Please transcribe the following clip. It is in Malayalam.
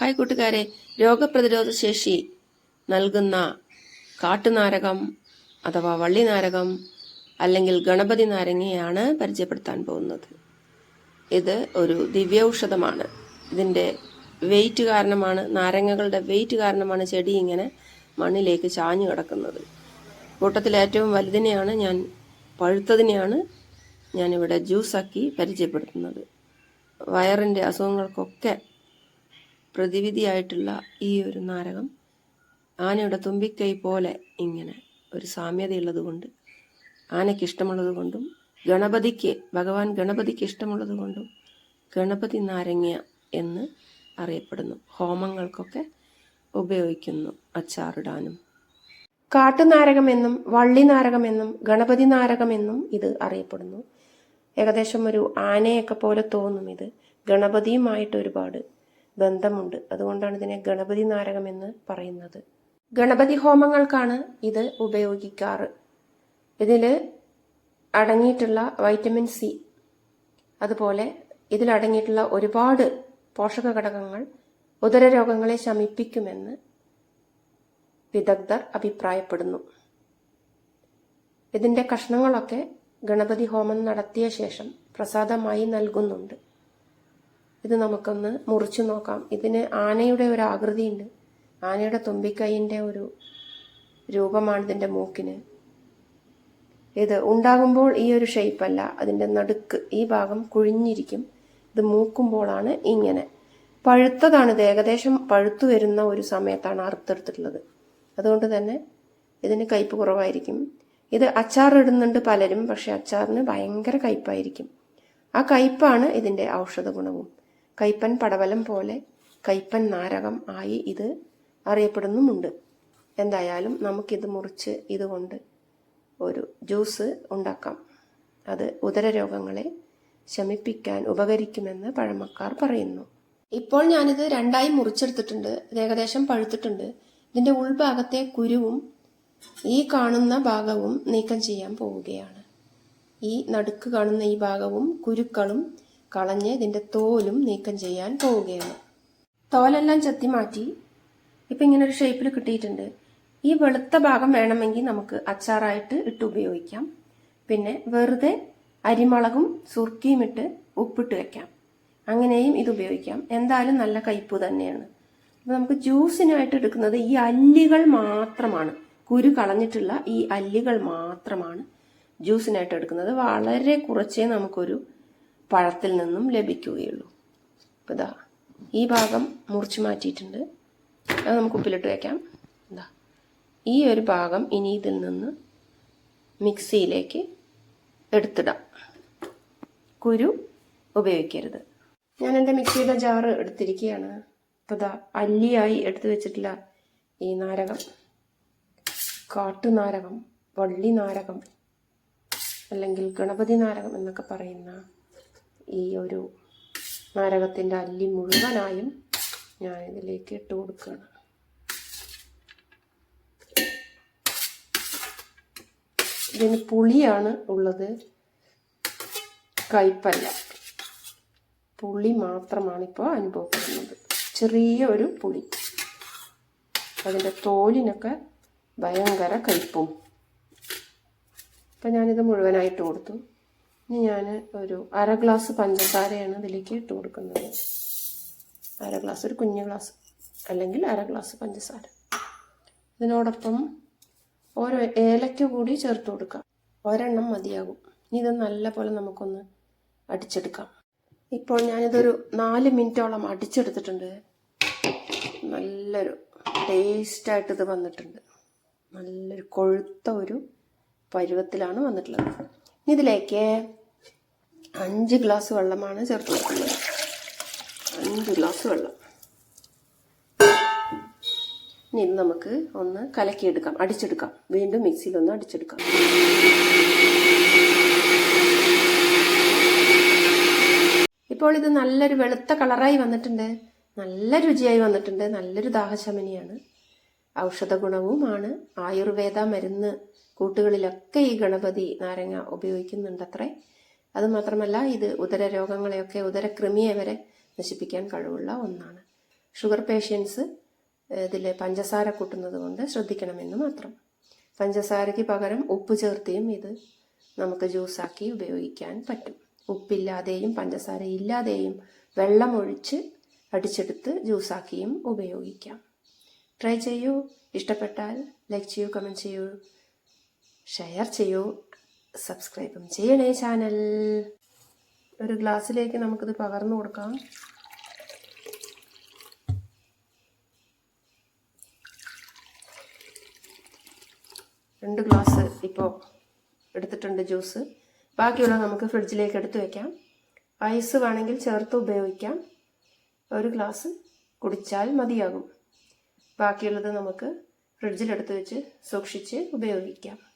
ഹായ് കൂട്ടുകാരെ രോഗപ്രതിരോധ ശേഷി നൽകുന്ന കാട്ടുനാരകം അഥവാ വള്ളിനാരകം അല്ലെങ്കിൽ ഗണപതി നാരങ്ങയാണ് പരിചയപ്പെടുത്താൻ പോകുന്നത്. ഇത് ഒരു ദിവ്യൌഷധമാണ്. ഇതിന്റെ വെയിറ്റ് കാരണമാണ് നാരങ്ങകളുടെ വെയിറ്റ് കാരണമാണ് ചെടി ഇങ്ങനെ മണ്ണിലേക്ക് ചാഞ്ഞു കിടക്കുന്നത്. കൂട്ടത്തിൽ ഏറ്റവും വലുതിനെയാണ് ഞാൻ പഴുത്തതിനെയാണ് ഞാനിവിടെ ജ്യൂസാക്കി പരിചയപ്പെടുത്തുന്നത്. വയറിന്റെ അസുഖങ്ങൾക്കൊക്കെ പ്രതിവിധിയായിട്ടുള്ള ഈ ഒരു നാരകം ആനയുടെ തുമ്പിക്കൈ പോലെ ഇങ്ങനെ ഒരു സാമ്യതയുള്ളത് കൊണ്ട് ആനയ്ക്ക് ഇഷ്ടമുള്ളത് കൊണ്ടും ഗണപതിക്ക് ഭഗവാൻ ഗണപതിക്ക് ഇഷ്ടമുള്ളത് കൊണ്ടും ഗണപതി നാരങ്ങ എന്ന് അറിയപ്പെടുന്നു. ഹോമങ്ങൾക്കൊക്കെ ഉപയോഗിക്കുന്നു അച്ചാറിടാനും. കാട്ടുനാരകമെന്നും വള്ളിനാരകമെന്നും ഗണപതി നാരകമെന്നും ഇത് അറിയപ്പെടുന്നു. ഏകദേശം ഒരു ആനയൊക്കെ പോലെ തോന്നും ഇത്. ഗണപതിയുമായിട്ട് ഒരുപാട് ബന്ധമുണ്ട്. അതുകൊണ്ടാണ് ഇതിനെ ഗണപതി നാരകം എന്ന് പറയുന്നത്. ഗണപതി ഹോമങ്ങൾക്കാണ് ഇത് ഉപയോഗിക്കാറ്. ഇതിൽ അടങ്ങിയിട്ടുള്ള വൈറ്റമിൻ സി അതുപോലെ ഇതിലടങ്ങിയിട്ടുള്ള ഒരുപാട് പോഷക ഘടകങ്ങൾ ഉദര രോഗങ്ങളെ ശമിപ്പിക്കുമെന്ന് വിദഗ്ധർ അഭിപ്രായപ്പെടുന്നു. ഇതിന്റെ കഷ്ണങ്ങളൊക്കെ ഗണപതി ഹോമം നടത്തിയ ശേഷം പ്രസാദമായി നൽകുന്നുണ്ട്. ഇത് നമുക്കൊന്ന് മുറിച്ചു നോക്കാം. ഇതിന് ആനയുടെ ഒരു ആകൃതി ഉണ്ട് ആനയുടെ തുമ്പിക്കൈയിന്റെ ഒരു രൂപമാണ് ഇതിന്റെ മൂക്കിന്. ഇത് ഉണ്ടാകുമ്പോൾ ഈ ഒരു ഷേപ്പല്ല അതിന്റെ നടുക്ക് ഈ ഭാഗം കുഴിഞ്ഞിരിക്കും. ഇത് മൂക്കുമ്പോഴാണ് ഇങ്ങനെ. പഴുത്തതാണ്. ഇത് ഏകദേശം പഴുത്തു വരുന്ന ഒരു സമയത്താണ് അറുത്തെടുത്തിട്ടുള്ളത്. അതുകൊണ്ട് തന്നെ ഇതിന് കയ്പ് കുറവായിരിക്കും. ഇത് അച്ചാർ ഇടുന്നുണ്ട് പലരും പക്ഷെ അച്ചാറിന് ഭയങ്കര കയ്പായിരിക്കും. ആ കയ്പാണ് ഇതിന്റെ ഔഷധ ഗുണവും കയ്പൻ പടവലം പോലെ കയ്പൻ നാരകം ആയി ഇത് അറിയപ്പെടുന്നുമുണ്ട്. എന്തായാലും നമുക്കിത് മുറിച്ച് ഇതുകൊണ്ട് ഒരു ജ്യൂസ് ഉണ്ടാക്കാം. അത് ഉദരരോഗങ്ങളെ ശമിപ്പിക്കാൻ ഉപകരിക്കുമെന്ന് പഴമക്കാർ പറയുന്നു. ഇപ്പോൾ ഞാനിത് രണ്ടായി മുറിച്ചെടുത്തിട്ടുണ്ട്. ഇത് ഏകദേശം പഴുത്തിട്ടുണ്ട്. ഇതിന്റെ ഉൾഭാഗത്തെ കുരുവും ഈ കാണുന്ന ഭാഗവും നീക്കം ചെയ്യാൻ പോവുകയാണ്. ഈ നടുക്ക് കാണുന്ന ഈ ഭാഗവും കുരുക്കളും കളഞ്ഞ് ഇതിന്റെ തോലും നീക്കം ചെയ്യാൻ പോവുകയാണ്. തോലെല്ലാം ചെത്തി മാറ്റി. ഇപ്പൊ ഇങ്ങനെ ഒരു ഷേപ്പിൽ കിട്ടിയിട്ടുണ്ട്. ഈ വെളുത്ത ഭാഗം വേണമെങ്കിൽ നമുക്ക് അച്ചാറായിട്ട് ഇട്ട് ഉപയോഗിക്കാം. പിന്നെ വെറുതെ അരിമുളകും സുർക്കിയും ഇട്ട് ഉപ്പിട്ട് വെക്കാം. അങ്ങനെയും ഇത് ഉപയോഗിക്കാം. എന്തായാലും നല്ല കയ്പ് തന്നെയാണ്. അപ്പൊ നമുക്ക് ജ്യൂസിനായിട്ട് എടുക്കുന്നത് ഈ അല്ലികൾ മാത്രമാണ്. കുരു കളഞ്ഞിട്ടുള്ള ഈ അല്ലികൾ മാത്രമാണ് ജ്യൂസിനായിട്ട് എടുക്കുന്നത്. വളരെ കുറച്ചേ നമുക്കൊരു പഴത്തിൽ നിന്നും ലഭിക്കുകയുള്ളൂ. അപ്പോൾ ഇതാ ഈ ഭാഗം മുറിച്ച് മാറ്റിയിട്ടുണ്ട്. അത് നമുക്ക് ഉപ്പിലിട്ട് വയ്ക്കാം ഇതാ ഈ ഒരു ഭാഗം ഇനി ഇതിൽ നിന്ന് മിക്സിയിലേക്ക് എടുത്തിടാം. കുരു ഉപയോഗിക്കരുത്. ഞാൻ എന്റെ മിക്സിയുടെ ജാറ് എടുത്തിരിക്കുകയാണ്. അപ്പോൾ ഇതാ അല്ലിയായി എടുത്തു വെച്ചിട്ടില്ല ഈ നാരകം കാട്ടുനാരകം വള്ളി നാരകം അല്ലെങ്കിൽ ഗണപതി നാരകം എന്നൊക്കെ പറയുന്ന ഈ ഒരു നാരകത്തിന്റെ അല്ലി മുഴുവനായും ഞാൻ ഇതിലേക്ക് ഇട്ട് കൊടുക്കുകയാണ്. ഇതിന് പുളിയാണ് ഉള്ളത്. കയ്പല്ല പുളി മാത്രമാണ് ഇപ്പോൾ അനുഭവപ്പെടുന്നത്. ചെറിയ ഒരു പുളി. അതിന്റെ തോലിനൊക്കെ ഭയങ്കര കയ്പും അപ്പം ഞാനിത് മുഴുവനായിട്ട് കൊടുത്തു. ഇനി ഞാൻ ഒരു അര ഗ്ലാസ് പഞ്ചസാരയാണ് ഇതിലേക്ക് ഇട്ട് കൊടുക്കുന്നത്. അര ഗ്ലാസ് ഒരു കുഞ്ഞു ഗ്ലാസ് അല്ലെങ്കിൽ അര ഗ്ലാസ് പഞ്ചസാര. ഇതിനോടൊപ്പം ഓരോ ഏലക്ക കൂടി ചേർത്ത് കൊടുക്കാം. ഒരെണ്ണം മതിയാകും. ഇനി ഇത് നല്ല പോലെ നമുക്കൊന്ന് അടിച്ചെടുക്കാം. ഇപ്പോൾ ഞാനിതൊരു നാല് മിനിറ്റോളം അടിച്ചെടുത്തിട്ടുണ്ട്. നല്ലൊരു ടേസ്റ്റായിട്ട് ഇത് വന്നിട്ടുണ്ട്. നല്ലൊരു കൊഴുത്ത ഒരു പരുവത്തിലാണ് വന്നിട്ടുള്ളത്. ഇതിലേക്ക് അഞ്ച് ഗ്ലാസ് വെള്ളമാണ് ചേർത്ത് കൊടുക്കുന്നത് അഞ്ച് ഗ്ലാസ് വെള്ളം. ഇനി ഇത് നമുക്ക് ഒന്ന് കലക്കിയെടുക്കാം അടിച്ചെടുക്കാം. വീണ്ടും മിക്സിയിൽ ഒന്ന് അടിച്ചെടുക്കാം. ഇപ്പോൾ ഇത് നല്ലൊരു വെളുത്ത കളറായി വന്നിട്ടുണ്ട്. നല്ല രുചിയായി വന്നിട്ടുണ്ട്. നല്ലൊരു ദാഹശമനിയാണ്. ഔഷധ ഗുണവുമാണ്. ആയുർവേദ മരുന്ന് കൂട്ടുകളിലൊക്കെ ഈ ഗണപതി നാരങ്ങ ഉപയോഗിക്കുന്നുണ്ടത്രേ. അത് മാത്രമല്ല ഇത് ഉദര രോഗങ്ങളെയൊക്കെ ഉദരകൃമിയെ വരെ നശിപ്പിക്കാൻ കഴിവുള്ള ഒന്നാണ്. ഷുഗർ പേഷ്യൻസ് ഇതിൽ പഞ്ചസാര കൂട്ടുന്നത് കൊണ്ട് ശ്രദ്ധിക്കണമെന്ന് മാത്രം. പഞ്ചസാരയ്ക്ക് പകരം ഉപ്പ് ചേർത്തിയും ഇത് നമുക്ക് ജ്യൂസാക്കി ഉപയോഗിക്കാൻ പറ്റും. ഉപ്പില്ലാതെയും പഞ്ചസാര ഇല്ലാതെയും വെള്ളമൊഴിച്ച് അടിച്ചെടുത്ത് ജ്യൂസാക്കിയും ഉപയോഗിക്കാം. ട്രൈ ചെയ്യൂ. ഇഷ്ടപ്പെട്ടാൽ ലൈക്ക് ചെയ്യൂ കമന്റ് ചെയ്യൂ ഷെയർ ചെയ്യൂ. സബ്സ്ക്രൈബും ചെയ്യണേ ചാനൽ ഒരു ഗ്ലാസ്സിലേക്ക് നമുക്കിത് പകർന്നു കൊടുക്കാം. രണ്ട് ഗ്ലാസ് ഇപ്പോൾ എടുത്തിട്ടുണ്ട് ജ്യൂസ് ബാക്കിയുള്ള നമുക്ക് ഫ്രിഡ്ജിലേക്ക് എടുത്തു വയ്ക്കാം ഐസ് വേണമെങ്കിൽ ചേർത്ത് ഉപയോഗിക്കാം. ഒരു ഗ്ലാസ് കുടിച്ചാൽ മതിയാകും. ബാക്കിയുള്ളത് നമുക്ക് ഫ്രിഡ്ജിലെടുത്ത് വെച്ച് സൂക്ഷിച്ച് ഉപയോഗിക്കാം.